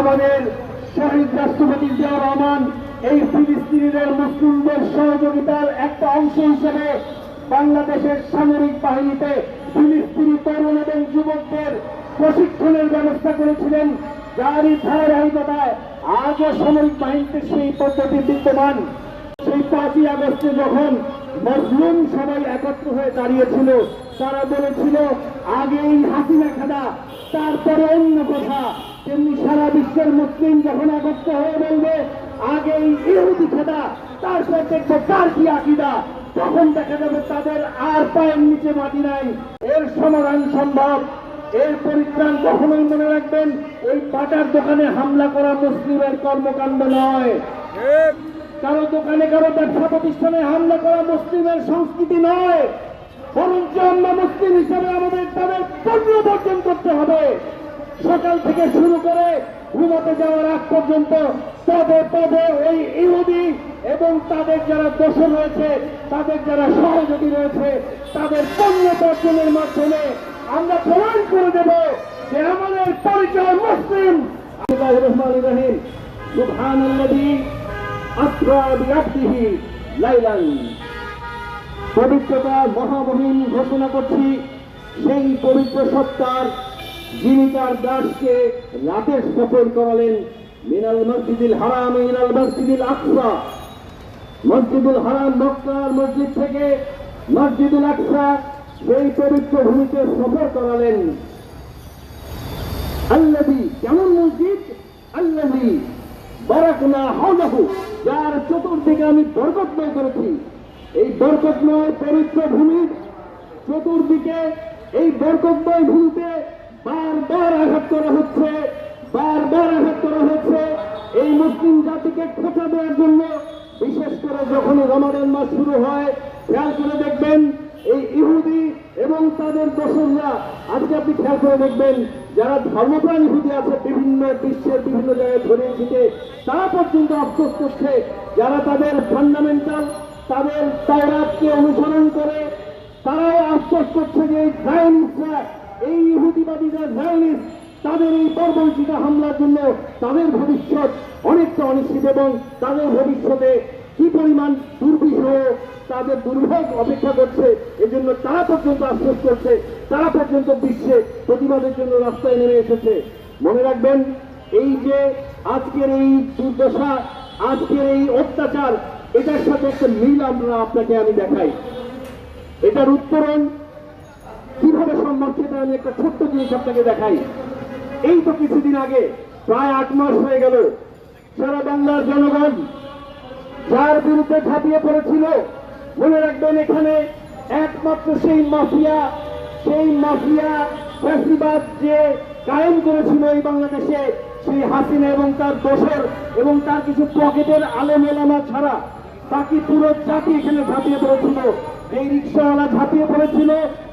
আমাদের শহীদ রাষ্ট্রপতি জিয়া রহমান এই ফিলিস্তিনিদের মুসলিমদের সহযোগিতার একটা অংশ হিসেবে বাংলাদেশের সামরিক বাহিনীতে ফিলিস্তিনি তরুণ এবং যুবকদের প্রশিক্ষণের ব্যবস্থা করেছিলেন। যারই ধারাবাহিকতায় আজও সামরিক বাহিনীতে সেই পদ্ধতি বিদ্যমান। সেই পাঁচই আগস্টে যখন মজলুম সবাই একত্র হয়ে দাঁড়িয়েছিল, তারা বলেছিল আগে আগেই হাসিনা খাদা, তারপরে অন্য কথা। তেমনি বিশ্বের মুসলিম যখন একত্র হয়ে বলবে আগেই ইহুদি খাদা তারপর দেখব কার কি আকিদা। তখন দেখা যাবে তাদের আর পায়ের নিচে মাটি নাই। এর সমাধান সম্ভব। এর পরিত্রাণ কখনোই মনে রাখবেন ওই পাটার দোকানে হামলা করা মুসলিমের কর্মকাণ্ড নয়। কারও দোকানে কারও ব্যবসা প্রতিষ্ঠানে হামলা করা মুসলিমের সংস্কৃতি নয়। বরঞ্চ আমরা মুসলিম হিসাবে আমাদের তাদের পণ্য বর্জন করতে হবে। সকাল থেকে শুরু করে ঘুমাতে যাওয়ার আগ পর্যন্ত পদে পদে ওই ইহুদি এবং তাদের যারা দোষ রয়েছে, তাদের যারা সহযোগী রয়েছে, তাদের পণ্য বর্জনের মাধ্যমে আমরা প্রমাণ করে দেব যে আমাদের পরিচয় মুসলিম। রহমান রহিম। সুবহান লাইলান। পবিত্রতার মহামহিম ঘোষণা করছি, সেই পবিত্র সত্তার যিনি তার দাসকে রাতের সফর করালেন মিনাল মসজিদুল হারাম, মিনাল মসজিদুল আকসা। মসজিদুল হারাম মক্কার মসজিদ থেকে মসজিদুল আকসা সেই পবিত্র ভূমিতে সফর করালেন। আল্লাদি কেমন মসজিদ? আল্লাদি বারাকনা হাওলাহু, যার চতুর্দিকে আমি বরকতময় করেছি। এই বরকতময় পবিত্র ভূমির চতুর্দিকে, এই বরকতময় ভূমিতে বারবার আঘাত করা হচ্ছে, বারবার আঘাত করা হচ্ছে। এই মুসলিম জাতিকে খোঁচা দেওয়ার জন্য, বিশেষ করে যখন রমাদান মাস শুরু হয়, খেয়াল করে দেখবেন, এই ইহুদি এবং তাদের দোসররা, আজকে আপনি খেয়াল করে দেখবেন, যারা ধর্মপ্রাণ ইহুদি আছে, বিভিন্ন বিশ্বের বিভিন্ন জায়গায় ছড়িয়ে ছিটে, তারা পর্যন্ত আফসোস করছে, যারা তাদের ফান্ডামেন্টাল তাদের তাওরাতকে অনুসরণ করে তারাও আফসোস করছে যে এই জায়নিস্টরা জায়নিস্ট তাদের এই হামলার জন্য তাদের ভবিষ্যৎ অনেকটা অনিশ্চিত এবং তাদের ভবিষ্যতে কি পরিমাণ দুর্বিষহ তাদের দুর্ভোগ অপেক্ষা করছে, এজন্য তারা পর্যন্ত আফসোস করছে, তারা পর্যন্ত বিশ্বে প্রতিবাদের জন্য রাস্তায় নেমে এসেছে। মনে রাখবেন, এই যে আজকের এই দুর্দশা, আজকের এই অত্যাচার, এটার সাথে একটা মিল আমরা আপনাকে আমি দেখাই। এটার উত্তরণ কীভাবে সম্ভব আমি একটা ছোট্ট জিনিস আপনাকে দেখাই। এই তো কিছুদিন আগে, প্রায় আট মাস হয়ে গেল, সারা বাংলার জনগণ যার বিরুদ্ধে ঝাঁপিয়ে পড়েছিল, মনে রাখবেন এখানে একমাত্র সেই মাফিয়া সেই মাফিয়া ফ্যাসিবাদ যে কায়েম করেছিল এই বাংলাদেশে, সেই হাসিনা এবং তার দোসর এবং তার কিছু পকেটের আলেম এলামা ছাড়া বাকি পুরো জাতি এখানে ঝাঁপিয়ে পড়েছিল। এই রিক্সাওয়ালা ঝাঁপিয়ে পড়েছিল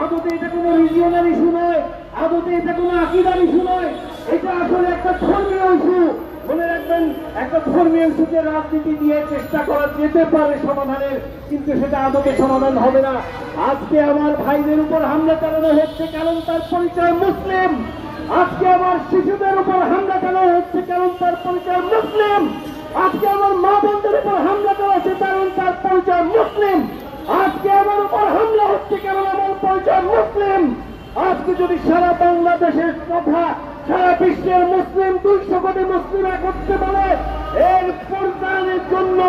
আদতে এটা কোনো রিজিয়নাল ইস্যু নয় আদতে এটা কোনো আকিদার ইস্যু নয় এটা আসলে একটা ধর্মীয় ইস্যু। মনে রাখবেন, একটা ধর্মীয় ইস্যুতে রাজনীতি দিয়ে চেষ্টা করা যেতে পারে সমাধানের, কিন্তু সেটা আদতে সমাধান হবে না। আজকে আমার ভাইদের উপর হামলা চালানো হচ্ছে কারণ তার পরিচয় মুসলিম। আজকে আমার শিশুদের উপর হামলা চালানো হচ্ছে কারণ তার পরিচয় মুসলিম। আজকে আমার মা বোনদের উপর হামলা করা হচ্ছে কারণ তার পরিচয় মুসলিম। আজকে আমার উপর হামলা হচ্ছে কারণ আমার পরিচয় মুসলিম? আজকে যদি সারা বাংলাদেশের কথা সারা বিশ্বের মুসলিম দুইশো কোটি মুসলিম একত্রে বলে, এর পরিত্রাণের জন্য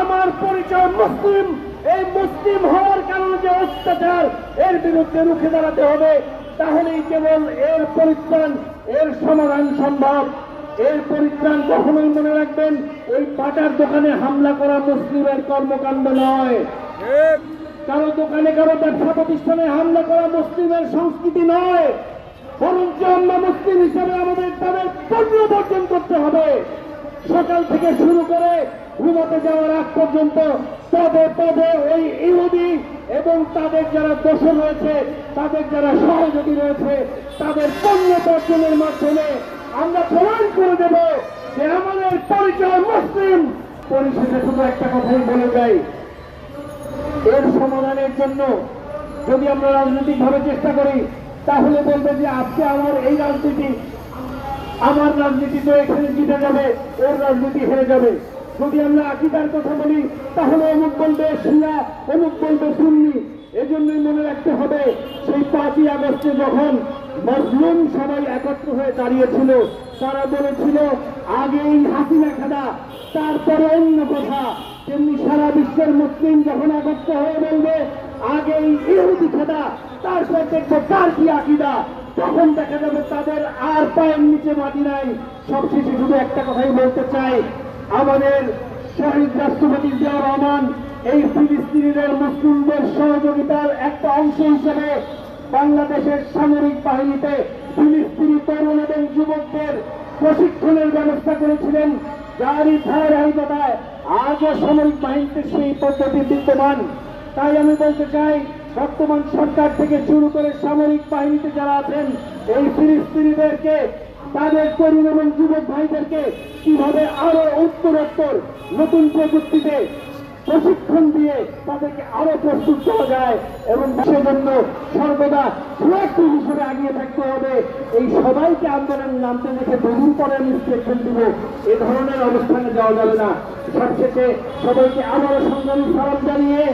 আমার পরিচয় মুসলিম। এই মুসলিম হওয়ার কারণে যে অত্যাচার, এর বিরুদ্ধে রুখে দাঁড়াতে হবে। তাহলেই কেবল এর পরিত্রাণ, এর সমাধান সম্ভব। এর পরিত্রাণ কখনোই মনে রাখবেন, ওই পাটার দোকানে হামলা করা মুসলিমের কর্মকাণ্ড নয়। কারও দোকানে কারও ব্যবসা প্রতিষ্ঠানে হামলা করা মুসলিমের সংস্কৃতি নয়, বরঞ্চ আমরা মুসলিম হিসাবে আমাদের তাদের পণ্য বর্জন করতে হবে। সকাল থেকে শুরু করে ঘুমাতে যাওয়ার আগ পর্যন্ত পদে পদে ওই ইহুদি এবং তাদের যারা দোষর রয়েছে, তাদের যারা সহযোগী রয়েছে, তাদের পণ্য বর্জনের মাধ্যমে আমরা প্রমাণ করে দেব যে আমাদের পরিচয় মুসলিম। পরিশেষে শুধু একটা কথাই বলে যাই এর সমাধানের জন্য যদি আমরা রাজনৈতিকভাবে চেষ্টা করি, তাহলে বলবে যে আজকে আমার এই রাজনীতি, আমার রাজনীতি তো এখানে জিতে যাবে, ওর রাজনীতি হেরে যাবে। যদি আমরা আকিদার কথা বলি, তাহলে অমুক বলবে শিয়া, অমুক বলবে সুন্নি। এজন্যই মনে রাখতে হবে, সেই পাঁচই আগস্টে যখন মজলুম সবাই একত্র হয়ে দাঁড়িয়েছিল, তারা বলেছিল আগে এই হাসিনা খাদা, তারপরে অন্য কথা। তেমনি সারা বিশ্বের মুসলিম যখন একত্র হয়ে বলবে আগেই ইহুদি খাদা তারপর দেখব কার কি আকিদা। তখন দেখা যাবে তাদের আর পায়ের নিচে মাটি নাই। সবশেষে শুধু একটা কথাই বলতে চাই, আমাদের শহীদ রাষ্ট্রপতি জিয়া রহমান এই ফিলিস্তিনিদের মুসলিমদের সহযোগিতার একটা অংশ হিসেবে বাংলাদেশের সামরিক বাহিনীতে ফিলিস্তিনি তরুণ এবং যুবকদের প্রশিক্ষণের ব্যবস্থা করেছিলেন। যারই ধারাবাহিকতায় আজও সামরিক বাহিনীতে সেই পদ্ধতি বিদ্যমান। তাই আমি বলতে চাই, বর্তমান সরকার থেকে শুরু করে সামরিক বাহিনীতে যারা আছেন, এই ফিলিস্তিনিদেরকে, তাদের তরুণ এবং যুবক ভাইদেরকে কীভাবে আরও উত্তরোত্তর নতুন প্রযুক্তিতে প্রশিক্ষণ দিয়ে তাদেরকে আরও প্রস্তুত করা যায় এবং সেজন্য সর্বদা প্রোয়াক্টিভ হিসেবে আগিয়ে থাকতে হবে। এই সবাইকে আন্দোলন নামতে দেখে দুদিন পরে স্টেটমেন্ট দিব। এ ধরনের অবস্থানে যাওয়া যাবে না। সবশেষে সবাইকে আবারও সংগ্রামী সালাম জানিয়ে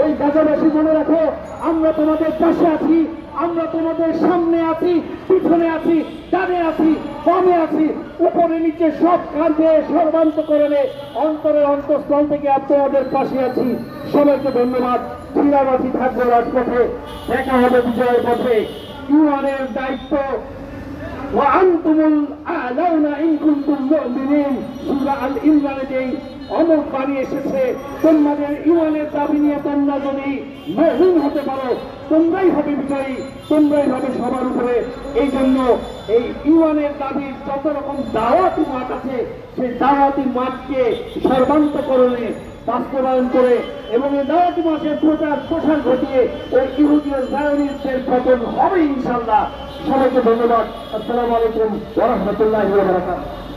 ওই গাজাবাসী মনে রাখো, আমরা তোমাদের পাশে আছি। আমরা তোমাদের সামনে আছি পিছনে আছি ডানে আছি বামে আছি উপরে নিচে সব কাঁধে সর্বান্তকরণে অন্তরের অন্তঃস্থল থেকে আর তোমাদের পাশে আছি সবাইকে ধন্যবাদ চিরাবাসী থাকবো রাজপথে দেখা হবে বিজয়ের পথে ইউআনের দায়িত্ব وأنتم الأعلون إن كنتم مؤمنين সূরা আল অমর বাণী এসেছে। তোমাদের ইমানের দাবি নিয়ে তোমরা যদি মহিন হতে পারো, তোমরাই হবে বিজয়ী, তোমরাই হবে সবার উপরে। এই জন্য এই ইমানের দাবির যত রকম দাওয়াতি মাঠ আছে, সেই দাওয়াতি মাঠকে সর্বান্তকরণে বাস্তবায়ন করে এবং এই দাওয়াতি মাঠের প্রচার প্রসার ঘটিয়ে ওই ইহুদীয় জায়নিসের পতন হবে ইনশাল্লাহ সবাইকে ধন্যবাদ। আসসালামু আলাইকুম ওরহমতুল্লাহ বারাকাতুহু।